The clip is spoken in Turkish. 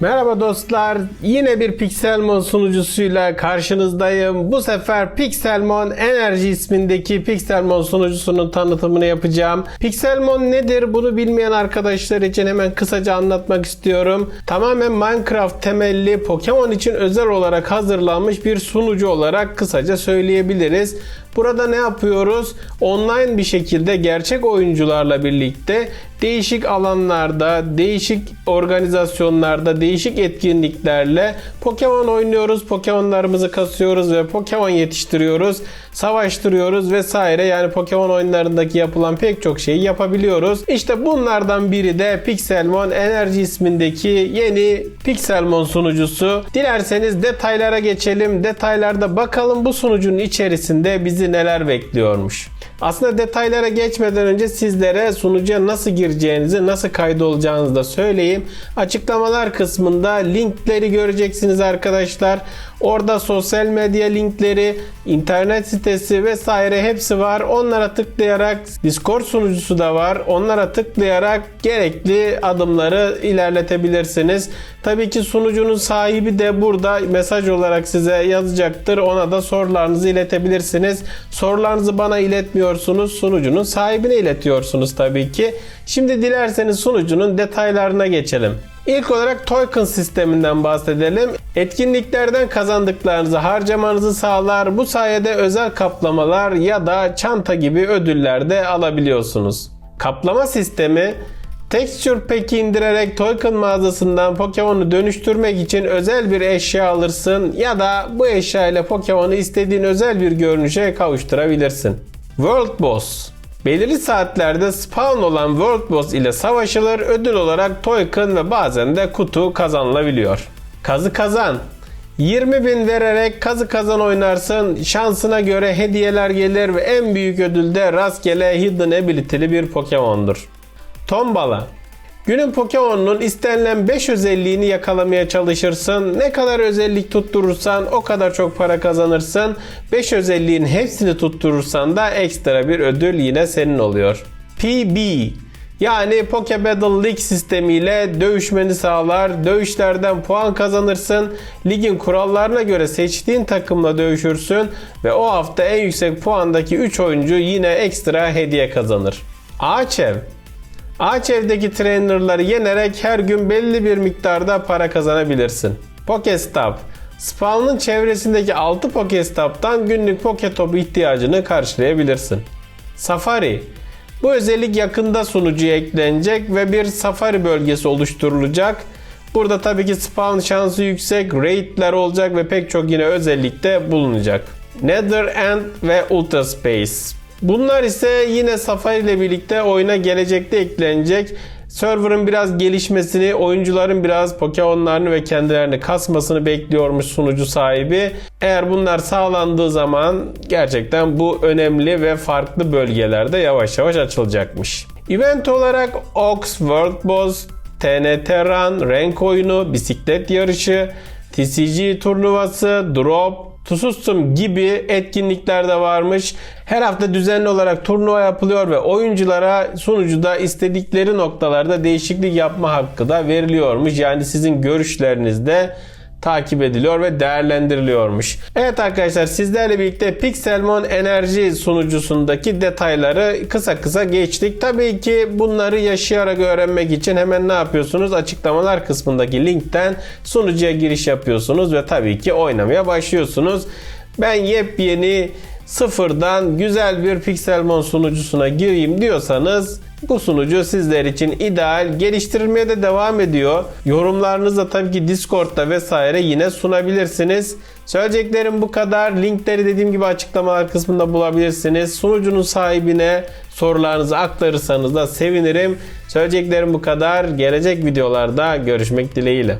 Merhaba dostlar. Yine bir Pixelmon sunucusuyla karşınızdayım. Bu sefer Pixelmon Enerji ismindeki Pixelmon sunucusunun tanıtımını yapacağım. Pixelmon nedir? Bunu bilmeyen arkadaşlar için hemen kısaca anlatmak istiyorum. Tamamen Minecraft temelli Pokemon için özel olarak hazırlanmış bir sunucu olarak kısaca söyleyebiliriz. Burada ne yapıyoruz? Online bir şekilde gerçek oyuncularla birlikte değişik alanlarda, değişik organizasyonlarda, değişik etkinliklerle Pokemon oynuyoruz. Pokemonlarımızı kasıyoruz ve Pokemon yetiştiriyoruz, savaştırıyoruz vesaire. Yani Pokemon oyunlarındaki yapılan pek çok şeyi yapabiliyoruz. İşte bunlardan biri de Pixelmon Enerji ismindeki yeni Pixelmon sunucusu. Dilerseniz detaylara geçelim. Detaylarda bakalım bu sunucunun içerisinde bizi neler bekliyormuş. Aslında detaylara geçmeden önce sizlere sunucuya nasıl gireceğinizi, nasıl kaydolacağınızı da söyleyeyim. Açıklamalar kısmında linkleri göreceksiniz arkadaşlar. Orada sosyal medya linkleri, internet sitesi vesaire hepsi var. Onlara tıklayarak Discord sunucusu da var. Onlara tıklayarak gerekli adımları ilerletebilirsiniz. Tabii ki sunucunun sahibi de burada mesaj olarak size yazacaktır. Ona da sorularınızı iletebilirsiniz. Sorularınızı bana iletmiyorsunuz. Sunucunun sahibine iletiyorsunuz tabii ki. Şimdi dilerseniz sunucunun detaylarına geçelim. İlk olarak token sisteminden bahsedelim. Etkinliklerden kazandıklarınızı harcamanızı sağlar. Bu sayede özel kaplamalar ya da çanta gibi ödüller de alabiliyorsunuz. Kaplama sistemi Texture Pack'i indirerek token mağazasından Pokemon'u dönüştürmek için özel bir eşya alırsın ya da bu eşya ile Pokemon'u istediğin özel bir görünüşe kavuşturabilirsin. World Boss Belirli saatlerde spawn olan World Boss ile savaşılır. Ödül olarak token ve bazen de kutu kazanılabiliyor. Kazı kazan. 20 bin vererek kazı kazan oynarsın. Şansına göre hediyeler gelir ve en büyük ödül de rastgele hidden ability'li bir Pokemon'dur. Tombala. Günün Pokemon'un istenilen 5 özelliğini yakalamaya çalışırsın. Ne kadar özellik tutturursan o kadar çok para kazanırsın. 5 özelliğin hepsini tutturursan da ekstra bir ödül yine senin oluyor. PB yani Poke Battle League sistemiyle dövüşmeni sağlar. Dövüşlerden puan kazanırsın. Ligin kurallarına göre seçtiğin takımla dövüşürsün ve o hafta en yüksek puandaki 3 oyuncu yine ekstra hediye kazanır. Ağaç evdeki trainerları yenerek her gün belli bir miktarda para kazanabilirsin. Pokestop Spawn'ın çevresindeki 6 Pokestop'tan günlük Poketop ihtiyacını karşılayabilirsin. Safari Bu özellik yakında sunucuya eklenecek ve bir safari bölgesi oluşturulacak. Burada tabii ki spawn şansı yüksek, raidler olacak ve pek çok yine özellikte bulunacak. Nether End ve Ultra Space Bunlar ise yine Safari ile birlikte oyuna gelecekte eklenecek. Server'ın biraz gelişmesini, oyuncuların biraz Pokemon'larını ve kendilerini kasmasını bekliyormuş sunucu sahibi. Eğer bunlar sağlandığı zaman gerçekten bu önemli ve farklı bölgelerde yavaş yavaş açılacakmış. Event olarak Ox, World Boss, TNT Run, renk oyunu, bisiklet yarışı, TCG turnuvası, drop, Tusustum gibi etkinlikler de varmış. Her hafta düzenli olarak turnuva yapılıyor ve oyunculara sunucuda istedikleri noktalarda değişiklik yapma hakkı da veriliyormuş. Yani sizin görüşlerinizde takip ediliyor ve değerlendiriliyormuş. Evet arkadaşlar sizlerle birlikte Pixelmon enerji sunucusundaki detayları kısa kısa geçtik. Tabii ki bunları yaşayarak öğrenmek için hemen ne yapıyorsunuz? Açıklamalar kısmındaki linkten sunucuya giriş yapıyorsunuz ve tabii ki oynamaya başlıyorsunuz. Ben yepyeni sıfırdan güzel bir Pixelmon sunucusuna gireyim diyorsanız bu sunucu sizler için ideal. Geliştirilmeye de devam ediyor. Yorumlarınızı tabii ki Discord'da vesaire yine sunabilirsiniz. Söyleyeceklerim bu kadar. Linkleri dediğim gibi açıklamalar kısmında bulabilirsiniz. Sunucunun sahibine sorularınızı aktarırsanız da sevinirim. Söyleyeceklerim bu kadar. Gelecek videolarda görüşmek dileğiyle.